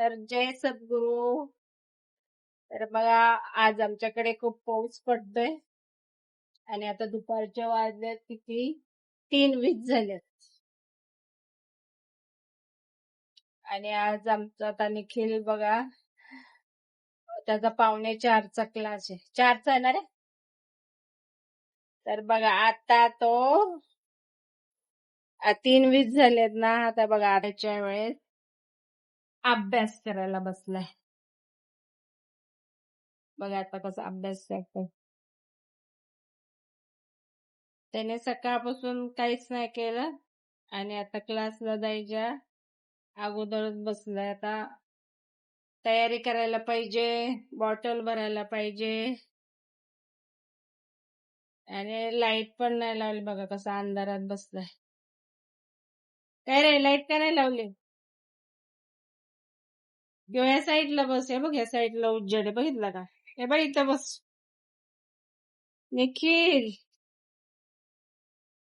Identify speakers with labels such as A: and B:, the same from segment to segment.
A: तर जय सद्गुरू. तर बघा आज आमच्याकडे खूप पाऊस पडतोय. आणि आता दुपारच्या वाजल्यात किती? तीन वीज झाल्यात आणि आज आमचा आता निखिल बघा त्याचा पावणे चारचा क्लास आहे. चारचा आहे? ना रे तर बघा आता तो तीन वीज झालेत ना आता बघा आताच्या वेळेस. अभ्यास करायला बसलाय. बघा आता कसा अभ्यास करतोय. त्याने सकाळपासून काहीच नाही केलं आणि आता क्लासला जायच्या अगोदरच बसलाय. आता तयारी करायला पाहिजे बॉटल भरायला पाहिजे. आणि लाइट पण नाही लावली बघा कसा अंधारात बसलाय. काय रे लाइट का नाही लावली? किंवा या साईडला बस. हे बघ या साईडला उज्जड आहे बघितलं का? हे बघ इथं बस. निखिल.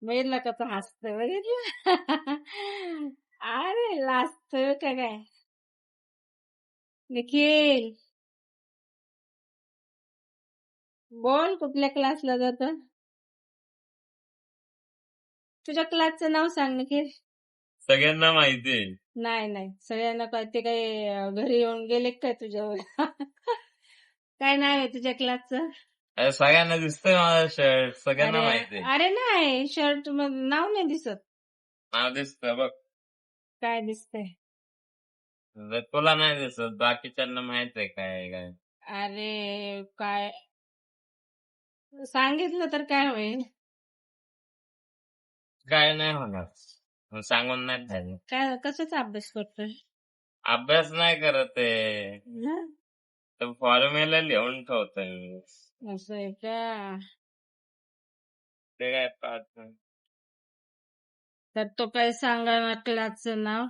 A: बघितलं तो हसतोय बघितलं? अरे लाजतोय का काय? निखिल. बोल कुठल्या क्लासला जात तुझ्या क्लासचं नाव सांग निखिल.
B: सगळ्यांना माहिती आहे.
A: नाही नाही. सगळ्यांना काय ते काय अं, घरी येऊन गेले काय तुझ्यावर? काय नाव आहे तुझ्या क्लासचं?
B: अरे सगळ्यांना दिसतंय माझा शर्ट सगळ्यांना
A: अरे
B: माहिती आहे.
A: अरे नाही. शर्टमध्ये नाव नाही दिसत.
B: नाव दिसतं बघ.
A: काय दिसतंय?
B: तुला नाही दिसत. बाकीच्यांना माहीत आहे काय आहे काय.
A: अरे काय? सांगितलं तर काय होईल?
B: काय नाही होणार. मग सांगून नाही पाहिजे
A: काय कशाचा अभ्यास करतोय?
B: अभ्यास नाही करत आहे? तर फॉर्म्युला लिहून ठेवतोय मी.
A: असं आहे का?
B: ते काय पाहत नाही.
A: तर तो काय सांगा ना क्लासचं नाव?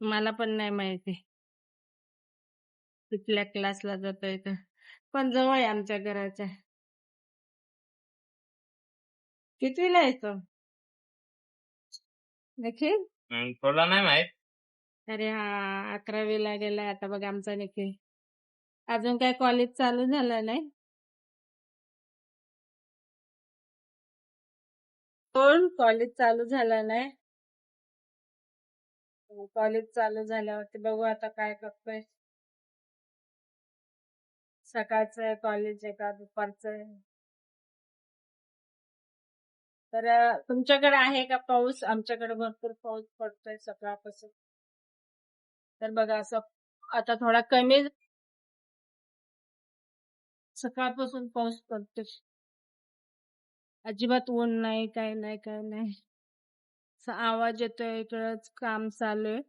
A: मला पण नाही माहिती. कुठल्या क्लासला जातोय तर पण जवळ आहे आमच्या घराच्या. कितवीला येतो निखिल?
B: हम्म, तुला नाही माहीत.
A: अरे हा अकरावीला गेलाय आता बघ आमचा निखिल. अजून काय कॉलेज चालू झालं नाही? कोण कॉलेज चालू झालं नाही? कॉलेज चालू झाल्यावरती बघू आता काय करतोय. सकाळचं आहे कॉलेज आहे का? दुपारचं आहे? तर तुमच्याकडे आहे का पाऊस? आमच्याकडे भरपूर पाऊस पडतोय सकाळपासून. तर बघा असं आता थोडा कमी सकाळपासून पाऊस पडतोय. अजिबात ऊन नाही काय नाही काय नाही. आवाज येतोय इकडंच काम चालू आहे.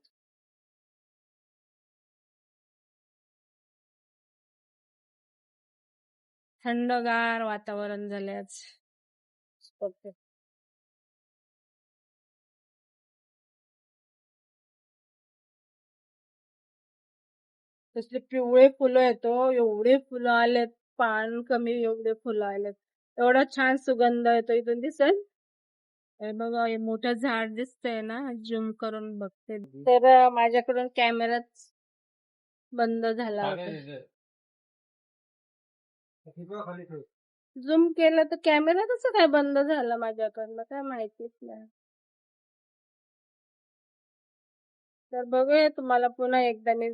A: थंडगार वातावरण झालंय कसले पिवळे फुलं येतो एवढे फुलं आलेत. पान कमी एवढे फुलं आलेत. एवढा छान सुगंध येतो इथून दिसेल. हे बघा हे मोठं झाड दिसतंय ना. झूम करून बघते. तर माझ्याकडून कॅमेराच बंद झाला होता. झूम केलं तर कॅमेरा कसं काय बंद झाला माझ्याकडनं? काय माहितीच नाही. तर बघूया तुम्हाला पुन्हा एकदा मी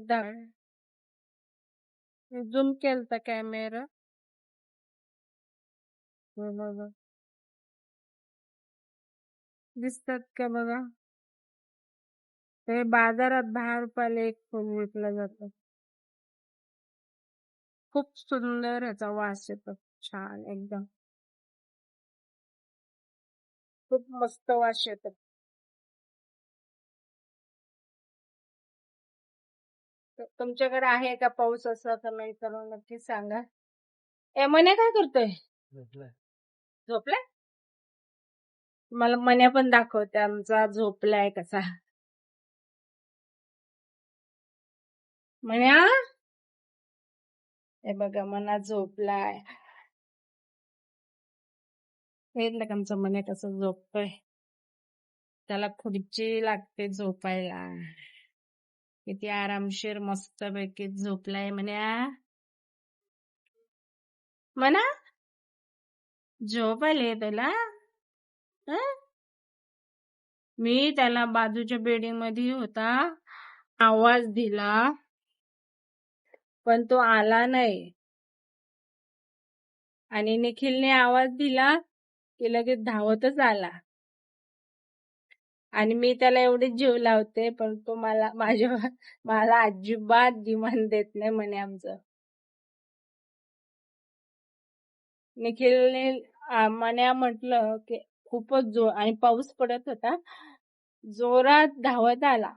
A: झूम केलता कॅमेरा. बघा दिसतात का बघा? ते बाजारात दहा रुपयाला एक फुल विकला जातो. खूप सुंदर ह्याचा वास येतो. छान एकदम. खूप मस्त वास येतो. तुमच्याकडे आहे का पाऊस असं? कमेंट करून नक्की सांगा. ए मन्या काय करतोय? झोपलाय. मला मन्या पण दाखवते आमचा झोपलाय कसा. मन्या? हे बघा मना झोपलाय. बघितलं का आमचा मन्या कसं झोपतोय. त्याला खुर्ची लागते झोपायला. किती आरामशीर मस्तपैकी झोपलाय म्हण्या म्हणा झोप आले तुला मी त्याला बाजूच्या बेडिंगमध्ये होता आवाज दिला पण तो आला नाही. आणि निखिलने आवाज दिला की लगेच धावतच आला. आणि मी त्याला एवढे जीव लावते पण तो मला माझ्या मला अजिबात जीवन देत नाही म्हणे आमचं. निखिलने मन्या म्हटलं की खूपच जोर आणि पाऊस पडत होता. जोरात धावत आला.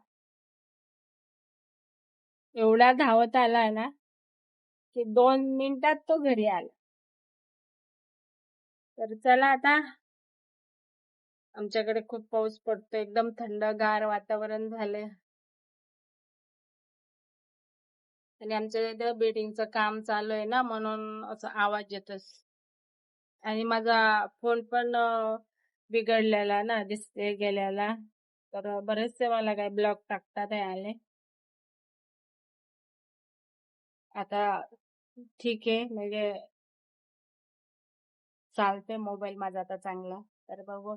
A: एवढा धावत आला ना की दोन मिनिटात तो घरी आला. तर चला आता आमच्याकडे खूप पाऊस पडतो एकदम थंडगार वातावरण झालंय. आणि आमच्या इथं बिल्डिंगचं काम चालू आहे ना म्हणून असं आवाज येतोच. आणि माझा फोन पण बिघडलेला ना डिस्प्ले गेलेला तर बरेचसे मला काही ब्लॉक टाकता नाही आले. आता ठीक आहे म्हणजे चालते मोबाईल माझा आता चांगला. तर बघू.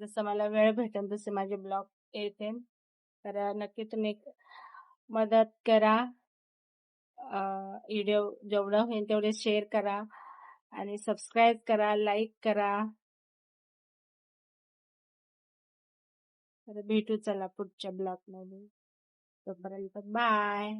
A: जसं मला वेळ भेटेल तसे माझे ब्लॉग येते तर नक्की तुम्ही मदत करा. व्हिडिओ जेवढं होईल तेवढे शेअर करा आणि सबस्क्राईब करा लाईक करा. तर भेटू चला पुढच्या ब्लॉगमध्ये. तोपर्यंत बाय.